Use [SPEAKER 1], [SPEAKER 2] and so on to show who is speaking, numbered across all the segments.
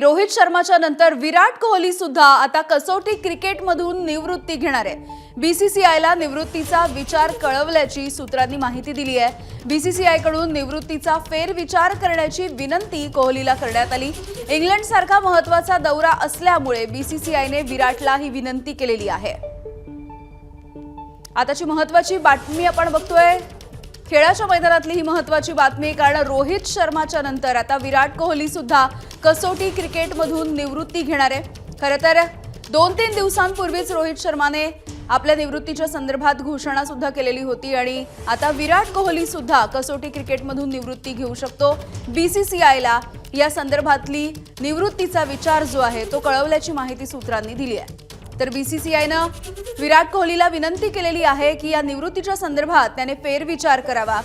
[SPEAKER 1] रोहित शर्माच्या नंतर विराट कोहली सुद्धा आता कसोटी क्रिकेटमधून निवृत्ती घेणार आहे. बीसीसीआयला निवृत्तीचा विचार कळवल्याची सूत्रांनी माहिती दिली आहे. बीसीसीआयकडून निवृत्तीचा फेरविचार करण्याची विनंती कोहलीला करण्यात आली. इंग्लंड सारखा महत्त्वाचा दौरा असल्यामुळे बीसीसीआयने विराटला ही विनंती केलेली आहे. आताची महत्वाची बातमी आपण बघतोय. खेळाच्या मैदानातली ही महत्वाची बातमी कारण रोहित शर्माच्या नंतर आता विराट कोहली सुद्धा कसोटी क्रिकेटमधून निवृत्ती घेणार आहे. खरं तर दोन तीन दिवसांपूर्वीच रोहित शर्माने आपल्या निवृत्तीच्या संदर्भात घोषणा सुद्धा केलेली होती आणि आता विराट कोहली सुद्धा कसोटी क्रिकेटमधून निवृत्ती घेऊ शकतो. बीसीसीआयला या संदर्भातली निवृत्तीचा विचार जो आहे तो कळवल्याची माहिती सूत्रांनी दिली आहे. तर बीसीसीआयनं विराट कोहलीला विनंती केलेली आहे की या निवृत्तीच्या संदर्भात त्याने फेरविचार करावा.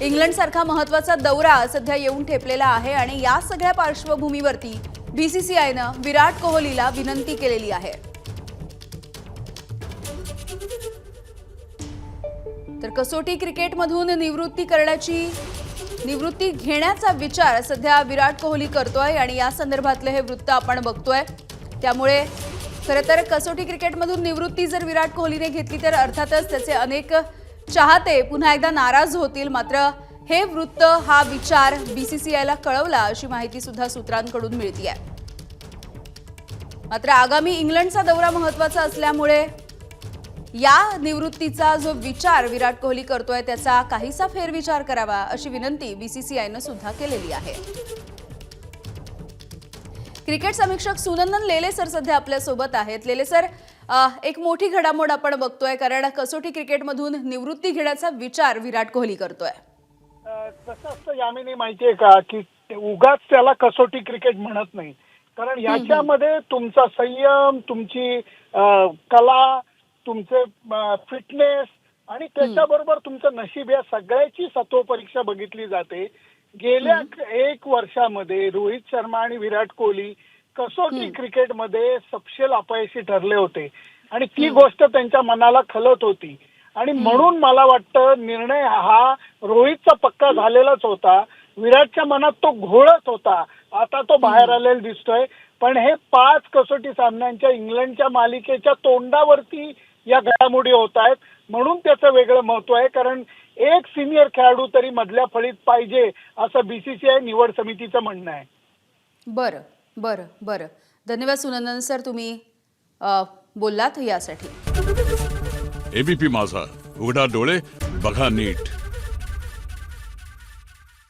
[SPEAKER 1] इंग्लंडसारखा महत्त्वाचा दौरा सध्या येऊन ठेपलेला आहे आणि या सगळ्या पार्श्वभूमीवरती बीसीसीआयनं विराट कोहलीला विनंती केलेली आहे. तर कसोटी क्रिकेटमधून निवृत्ती करण्याची निवृत्ती घेण्याचा विचार सध्या विराट कोहली करतोय आणि या संदर्भातलं हे वृत्त आपण बघतोय. त्यामुळे खरं तर कसोटी क्रिकेटमधून निवृत्ती जर विराट कोहलीने घेतली तर अर्थातच त्याचे अनेक चाहते पुन्हा एकदा नाराज होतील. मात्र हे वृत्त हा विचार बीसीसीआयला कळवला अशी माहिती सुद्धा सूत्रांकडून आहे मात्र आगामी इंग्लंडचा दौरा महत्त्वाचा असल्यामुळे या निवृत्तीचा जो विचार विराट कोहली करतोय त्याचा काहीसा फेरविचार करावा अशी विनंती बीसीसीआयनं सुद्धा केलेली आहे. क्रिकेट समीक्षक सुनंदन लेले सर सध्या आपल्यासोबत आहेत. लेले सर एक मोठी घडामोड आपण बघतोय कारण कसोटी क्रिकेटमधून निवृत्ती घेण्याचा विचार विराट कोहली करतोय.
[SPEAKER 2] कसं असतं यामिनी माहितीये का की उगाच त्याला कसोटी क्रिकेट म्हणत नाही. कारण याच्यामध्ये तुमचा संयम तुमची कला तुमचे फिटनेस आणि त्याच्याबरोबर तुमचं नशीब या सगळ्याची सत्व परीक्षा बघितली जाते. गेल्या एक वर्षामध्ये रोहित शर्मा आणि विराट कोहली कसोटी क्रिकेटमध्ये सपशेल अपयशी ठरले होते. आणि ती गोष्ट त्यांच्या मनाला खलत होती. आणि म्हणून मला वाटतं निर्णय हा रोहितचा पक्का झालेलाच होता. विराटच्या मनात तो घोळत होता. आता तो बाहेर आलेला दिसतोय. पण हे पाच कसोटी सामन्यांच्या इंग्लंडच्या मालिकेच्या तोंडावरती या घडामोडी होत आहेत. म्हणून त्याचं वेगळं महत्त्व आहे. कारण एक सिनियर खेळाडू तरी मधल्या फळीत पाहिजे असं बीसीसीआय निवड समितीचं म्हणणं आहे.
[SPEAKER 1] बरं बरं बरं. धन्यवाद सुनंदन सर तुम्ही बोललात यासाठी.
[SPEAKER 3] एबीपी माझा. उघडा डोळे बघा नीट.